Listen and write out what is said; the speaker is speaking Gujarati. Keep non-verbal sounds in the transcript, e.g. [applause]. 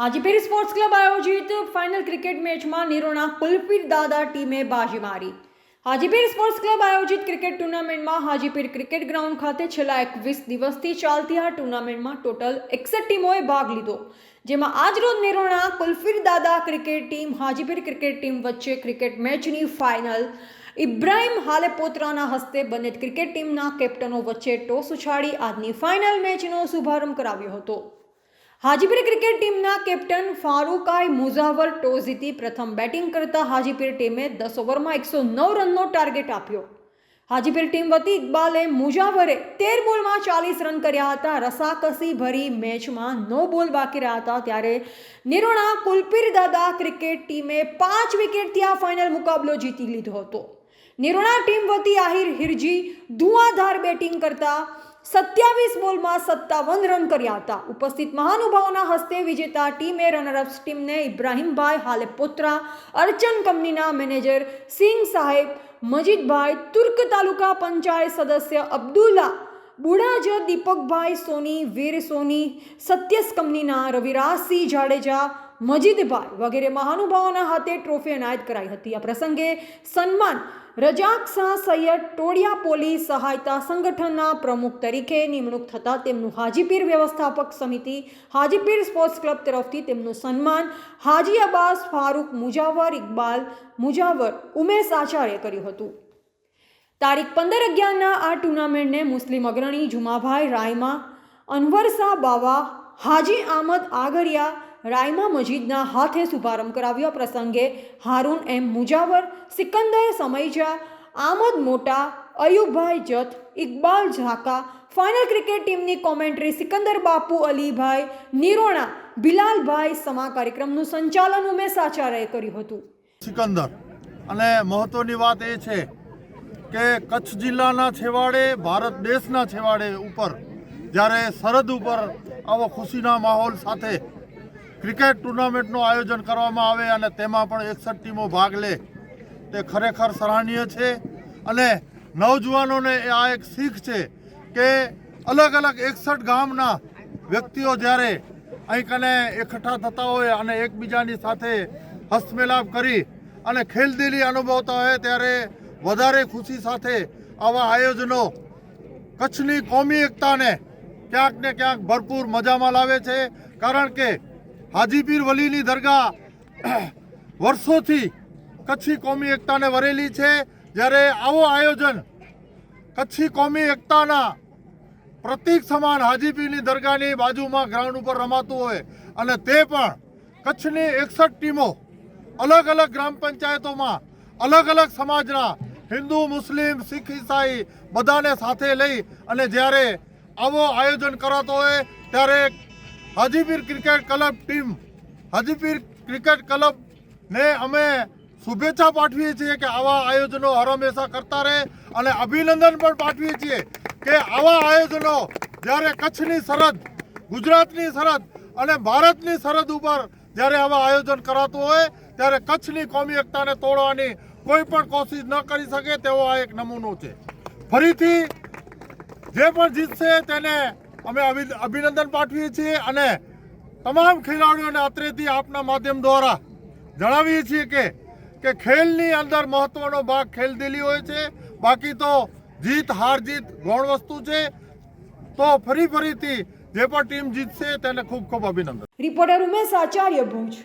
હાજીપીર સ્પોર્ટ્સ ક્લબ આયોજિત ફાઇનલ ક્રિકેટ મેચમાં નિરોણા કુલપીર દાદા ટીમે બાજી મારી. હાજીપીર સ્પોર્ટ્સ ક્લબ આયોજિત ક્રિકેટ ટુર્નામેન્ટમાં હાજીપીર ક્રિકેટ ગ્રાઉન્ડ ખાતે છેલ્લા એકવીસ દિવસથી ચાલતી આ ટુર્નામેન્ટમાં ટોટલ એકસઠ ટીમોએ ભાગ લીધો, જેમાં આજરોજ Nirona Kulpir Dada cricket team, Hajipir cricket team વચ્ચે ક્રિકેટ મેચની ફાઇનલ, ઇબ્રાહિમ હાલેપોત્રાના હસ્તે બંને ક્રિકેટ ટીમના કેપ્ટનો વચ્ચે ટોસ ઉછાળી, આજની ફાઇનલ મેચનો શુભારંભ કરાવ્યો હતો. હાજીપીર ક્રિકેટ ટીમના કેપ્ટન ફારૂકાઈ મુઝાવર ટોસ જીતી પ્રથમ બેટિંગ કરતા હાજીપીર ટીમે દસ ઓવરમાં એકસો નવ રનનો ટાર્ગેટ આપ્યો. હાજીપીર ટીમ વતી ઇકબાલે મુજાવરે તેર બોલમાં ચાલીસ રન કર્યા હતા. રસાકસી ભરી મેચમાં નો બોલ બાકી રહ્યા હતા ત્યારે નિરોણા કુલપીર દાદા ક્રિકેટ ટીમે પાંચ વિકેટથી આ ફાઇનલ મુકાબલો જીતી લીધો હતો. નિરોણા ટીમ વતી આહિર હિરજી ધુઆધાર બેટિંગ કરતા સત્યાવીસ બોલમાં સત્તાવન રન કર્યા હતા. ઉપસ્થિત મહાનુભાવોના હસ્તે વિજેતા ટીમે રનરઅપ્સ ટીમને ઇબ્રાહીમભાઈ હાલે પોત્રા અર્ચન કંપનીના મેનેજર સિંહ સાહેબ, મજીદભાઈ તુર્ક તાલુકા પંચાયત સદસ્ય અબ્દુલ્લા બુઢાજ દીપકભાઈ સોની, વીર સોની, સત્યસ કંપનીના રવિરાજસિંહ જાડેજા મજીદભાઈ વગેરે મહાનુભાવોના હાથે ટ્રોફી એનાયત કરાઈ હતી. આ પ્રસંગે સન્માન રજાક શાહ સૈયદ ટોળિયા પોલીસ સહાયતા સંગઠનના પ્રમુખ તરીકે નિમણૂક થતાં તેમનું હાજીપીર વ્યવસ્થાપક સમિતિ, હાજીપીર સ્પોર્ટ્સ ક્લબ તરફથી તેમનું સન્માન હાજી અબ્બાસ ફારૂક મુજાવર ઇકબાલ મુજાવર ઉમેશ આચાર્ય કર્યું હતું. તારીખ પંદર અગિયારના આ ટુર્નામેન્ટને મુસ્લિમ અગ્રણી જુમાભાઈ રાયમા અનવરસા બાવા, હાજી આમદ આગરિયા રાયમા મજીદના હાથે શુભારંભ કરાવ્યો પ્રસંગે હારૂન એમ મુજાવર, સિકંદર સમૈજા આમદ મોટા અયુબભાઈ જથ, ઇકબાલ ઝાકા, ફાઇનલ ક્રિકેટ ટીમની કોમેન્ટ્રી સિકંદર બાપુ, અલીભાઈ, નિરોણા, બિલાલભાઈ સમા કાર્યક્રમનું સંચાલન ઉમેશ આચાર્યએ કર્યું હતું. સિકંદર, અને મહત્વની વાત એ છે કે કચ્છ જિલ્લાના છેવાડે, ભારત દેશના છેવાડે ઉપર, જ્યારે સરહદ ઉપર આવો ખુશીના માહોલ સાથે ક્રિકેટ ટુર્નામેન્ટનું આયોજન કરવામાં આવે અને તેમાં પણ એકસઠ ટીમો ભાગ લે. તે ખરેખર સરાહનીય છે અને નવજુવાનોને આ એક શીખ છે કે અલગ અલગ એકસઠ ગામના વ્યક્તિઓ જ્યારે અહીં કને એકઠા થતા હોય અને એકબીજાની સાથે હસ્તમેલાપ કરી અને ખેલદિલી અનુભવતા હોય ત્યારે વધારે ખુશી સાથે આવા આયોજનો કચ્છની કોમી એકતાને ક્યાંક ને ક્યાંક ભરપૂર મજામાં લાવે છે. કારણ કે હાજીપીર વલીની દરગાહ [clears throat] વર્ષોથી કચ્છી કોમી એકતાને વરેલી છે. જ્યારે આવો આયોજન કચ્છી કોમી એકતાના પ્રતિક સમાન હાજીપીરની દરગાહની બાજુમાં ગ્રાઉન્ડ ઉપર રમાતું હોય અને તે પણ કચ્છની એકસઠ ટીમો અલગ અલગ ગ્રામ પંચાયતોમાં અલગ અલગ સમાજના હિન્દુ, મુસ્લિમ, શીખ, ઈસાઈ બધાને સાથે લઈ અને જ્યારે આવો આયોજન કરાતો હોય ત્યારે Hajipir cricket club team Hajipir cricket ક્લબને અમે શુભેચ્છા પાઠવીએ છીએ કે આવા આયોજનો હરમેશા કરતા રહે અને અભિનંદન પણ પાઠવીએ છીએ કે આવા આયોજનો જ્યારે કચ્છની સરહદ, ગુજરાતની સરહદ અને ભારતની સરહદ ઉપર જ્યારે આવા આયોજન કરાતું હોય, ત્યારે કચ્છની કોમી એકતાને તોડવાની કોઈ પણ કોશિશ ન કરી શકે તેવો આ એક નમૂનો છે. ફરીથી જે પણ જીતશે તેને અમે અભિનંદન પાઠવીએ છીએ અને તમામ ખેલાડીઓને અત્રેથી આપના માધ્યમ દ્વારા જણાવીએ છીએ કે કે ખેલની અંદર મહત્વનો ભાગ ખેલદિલી હોય છે. બાકી તો જીત, હાર, જીત ગૌણ વસ્તુ છે. તો ફરી ફરીથી જે પણ ટીમ જીતશે તેને ખૂબ ખૂબ અભિનંદન. રિપોર્ટર ઉમેશ આચાર્ય ભુજ.